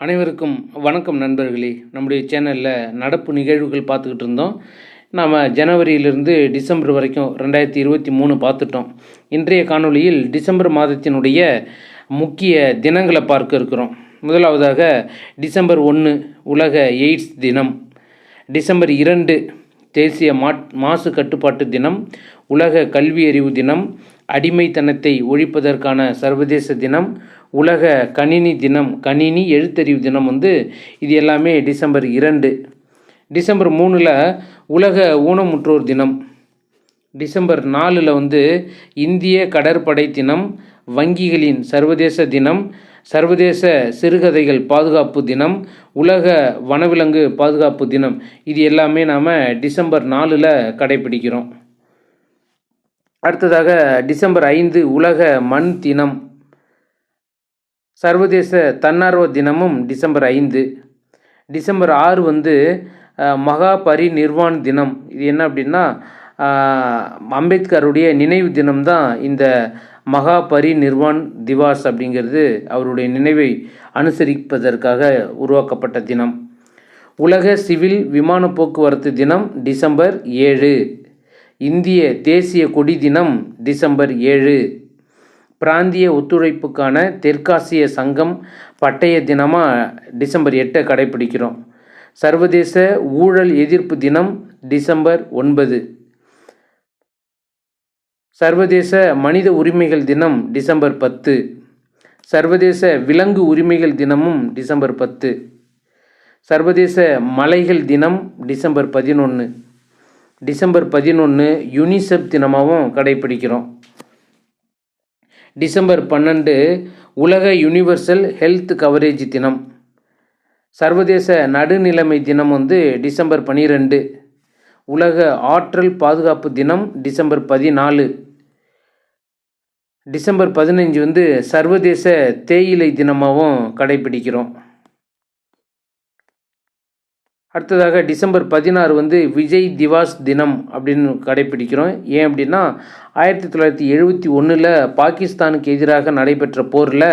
அனைவருக்கும் வணக்கம் நண்பர்களே. நம்முடைய சேனலில் நடப்பு நிகழ்வுகள் பார்த்துக்கிட்டு இருந்தோம். நாம் ஜனவரியிலிருந்து டிசம்பர் வரைக்கும் ரெண்டாயிரத்தி இருபத்தி மூணு பார்த்துட்டோம். இன்றைய காணொளியில் டிசம்பர் மாதத்தினுடைய முக்கிய தினங்களை பார்க்க இருக்கிறோம். முதலாவதாக டிசம்பர் ஒன்று உலக எய்ட்ஸ் தினம். டிசம்பர் இரண்டு தேசிய மாட் மாசு கட்டுப்பாட்டு தினம் உலக கல்வியறிவு தினம் அடிமைத்தனத்தை ஒழிப்பதற்கான சர்வதேச தினம் உலக கணினி தினம் கணினி எழுத்தறிவு தினம் வந்து இது எல்லாமே டிசம்பர் இரண்டு. டிசம்பர் மூணில் உலக ஊனமுற்றோர் தினம். டிசம்பர் நாலில் வந்து இந்திய கடற்படை தினம் வங்கிகளின் சர்வதேச தினம் சர்வதேச சிறுகதைகள் பாதுகாப்பு தினம் உலக வனவிலங்கு பாதுகாப்பு தினம். இது எல்லாமே நாம் டிசம்பர் நாலில் கடைபிடிக்கிறோம். அடுத்ததாக டிசம்பர் ஐந்து உலக மண் தினம். சர்வதேச தன்னார்வ தினமும் டிசம்பர் ஐந்து. டிசம்பர் ஆறு வந்து அஹ், மகா பரிநிர்வாண் தினம். இது என்ன அப்படின்னா அம்பேத்கருடைய நினைவு தினம்தான் இந்த மகா பரிநிர்வாண் திவாஸ் அப்படிங்கிறது அவருடைய நினைவை அனுசரிப்பதற்காக உருவாக்கப்பட்ட தினம். உலக சிவில் விமான போக்குவரத்து தினம் டிசம்பர் ஏழு. இந்திய தேசிய கொடி தினம் டிசம்பர் ஏழு. பிராந்திய ஒத்துழைப்புக்கான தெற்காசிய சங்கம் பட்டய தினமாக டிசம்பர் எட்டை கடைபிடிக்கிறோம். சர்வதேச ஊழல் எதிர்ப்பு தினம் டிசம்பர் ஒன்பது. சர்வதேச மனித உரிமைகள் தினம் டிசம்பர் பத்து. சர்வதேச விலங்கு உரிமைகள் தினமும் டிசம்பர் பத்து. சர்வதேச மலைகள் தினம் டிசம்பர் பதினொன்று டிசம்பர் பதினொன்று யுனிசெப் தினமாகவும் கடைபிடிக்கிறோம் டிசம்பர் பன்னெண்டு உலக யுனிவர்சல் ஹெல்த் கவரேஜ் தினம். சர்வதேச நடுநிலைமை தினம் வந்து டிசம்பர் பன்னிரெண்டு உலக ஆற்றல் பாதுகாப்பு தினம் டிசம்பர் பதினாலு. டிசம்பர் பதினஞ்சு வந்து சர்வதேச தேயிலை தினமாகவும் கடைபிடிக்கிறோம். அடுத்ததாக டிசம்பர் பதினாறு வந்து விஜய் திவாஸ் தினம் அப்படின்னு கடைபிடிக்கிறோம். ஏன் அப்படின்னா ஆயிரத்தி தொள்ளாயிரத்தி எழுபத்தி ஒன்றில் பாகிஸ்தானுக்கு எதிராக நடைபெற்ற போரில்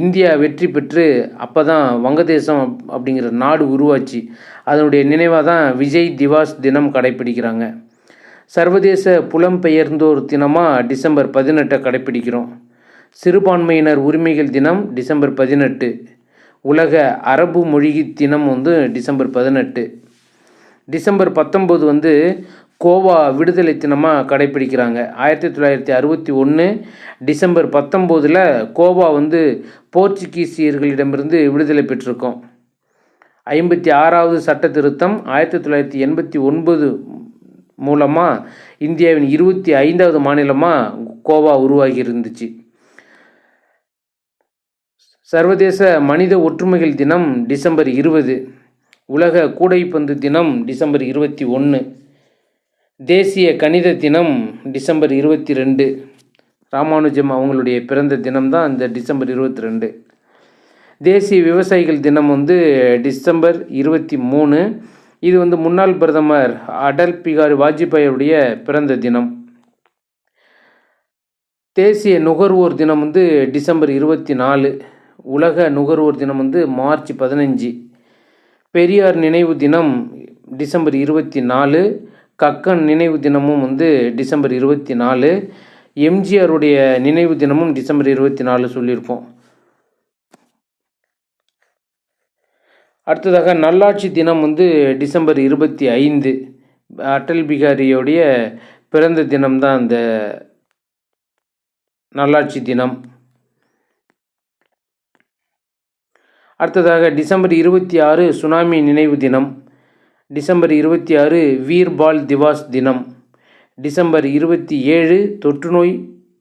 இந்தியா வெற்றி பெற்று அப்போ தான் வங்கதேசம் அப்படிங்கிற நாடு உருவாச்சு. அதனுடைய நினைவாக தான் விஜய் திவாஸ் தினம் கடைபிடிக்கிறாங்க. சர்வதேச புலம்பெயர்ந்தோர் தினமாக டிசம்பர் பதினெட்டை கடைப்பிடிக்கிறோம். சிறுபான்மையினர் உரிமைகள் தினம் டிசம்பர் பதினெட்டு. உலக அரபு மொழி தினம் வந்து டிசம்பர் பதினெட்டு. டிசம்பர் பத்தொம்போது வந்து கோவா விடுதலை தினமாக கடைப்பிடிக்கிறாங்க. ஆயிரத்தி தொள்ளாயிரத்தி அறுபத்தி ஒன்று டிசம்பர் பத்தொம்போதில் கோவா வந்து போர்ச்சுகீசியர்களிடமிருந்து விடுதலை பெற்றிருக்கோம். ஐம்பத்தி ஆறாவது சட்ட திருத்தம் ஆயிரத்தி தொள்ளாயிரத்தி எண்பத்தி ஒன்பது மூலமாக இந்தியாவின் இருபத்தி ஐந்தாவது மாநிலமாக கோவா உருவாகி இருந்துச்சு சர்வதேச மனித ஒற்றுமைகள் தினம் டிசம்பர் இருபது உலக கூடைப்பந்து தினம் டிசம்பர் இருபத்தி ஒன்று தேசிய கணித தினம் டிசம்பர் இருபத்தி ரெண்டு ராமானுஜம் அவங்களுடைய பிறந்த தினம்தான் இந்த டிசம்பர் இருபத்தி ரெண்டு. தேசிய விவசாயிகள் தினம் வந்து டிசம்பர் இருபத்தி மூணு இது வந்து முன்னாள் பிரதமர் அடல் பிகாரி வாஜ்பாயுடைய பிறந்த தினம். தேசிய நுகர்வோர் தினம் வந்து டிசம்பர் இருபத்தி நாலு உலக நுகர்வோர் தினம் வந்து மார்ச் பதினஞ்சு. பெரியார் நினைவு தினம் டிசம்பர் இருபத்தி நாலு கக்கன் நினைவு தினமும் வந்து டிசம்பர் இருபத்தி நாலு எம்ஜிஆருடைய நினைவு தினமும் டிசம்பர் இருபத்தி நாலு சொல்லியிருக்கோம் அடுத்ததாக நல்லாட்சி தினம் வந்து டிசம்பர் இருபத்தி ஐந்து. அட்டல் பிகாரியோடைய பிறந்த தினம்தான் அந்த நல்லாட்சி தினம். அடுத்ததாக டிசம்பர் இருபத்தி ஆறு சுனாமி நினைவு தினம். டிசம்பர் இருபத்தி ஆறு வீர்பால் திவாஸ் தினம். டிசம்பர் இருபத்தி ஏழு தொற்றுநோய்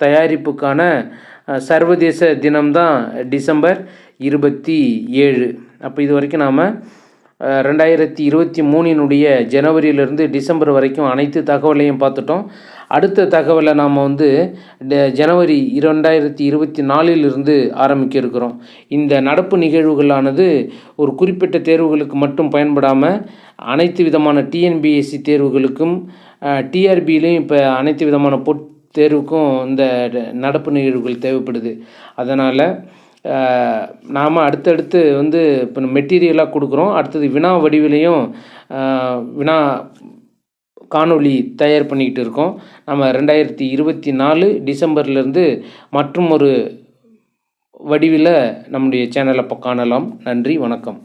தயாரிப்புக்கான அஹ், சர்வதேச தினம்தான் டிசம்பர் இருபத்தி ஏழு. அப்போ இது வரைக்கும் நாம் ரெண்டாயிரத்தி இருபத்தி மூணினுடைய ஜனவரியிலிருந்து டிசம்பர் வரைக்கும் அனைத்து தகவலையும் பார்த்துட்டோம். அடுத்த தகவலை நாம் வந்து ஜனவரி இரண்டாயிரத்தி இருபத்தி நாலிலிருந்து ஆரம்பிக்க இருக்கிறோம் இந்த நடப்பு நிகழ்வுகளானது ஒரு குறிப்பிட்ட தேர்வுகளுக்கு மட்டும் பயன்படாமல் அனைத்து விதமான டிஎன்பிஎஸ்சி தேர்வுகளுக்கும் டிஆர்பியிலையும் இப்போ அனைத்து விதமான பொட் தேர்வுக்கும் இந்த நடப்பு நிகழ்வுகள் தேவைப்படுது. அதனால் நாம் அடுத்தடுத்து வந்து இப்போ மெட்டீரியலாக கொடுக்குறோம். அடுத்தது வினா வடிவிலையும் வினா காணொளி தயார் பண்ணிக்கிட்டு இருக்கோம். நம்ம ரெண்டாயிரத்தி இருபத்தி நாலு டிசம்பர்லேருந்து மற்றும் ஒரு வடிவில் நம்முடைய சேனலை இப்போ காணலாம். நன்றி வணக்கம்.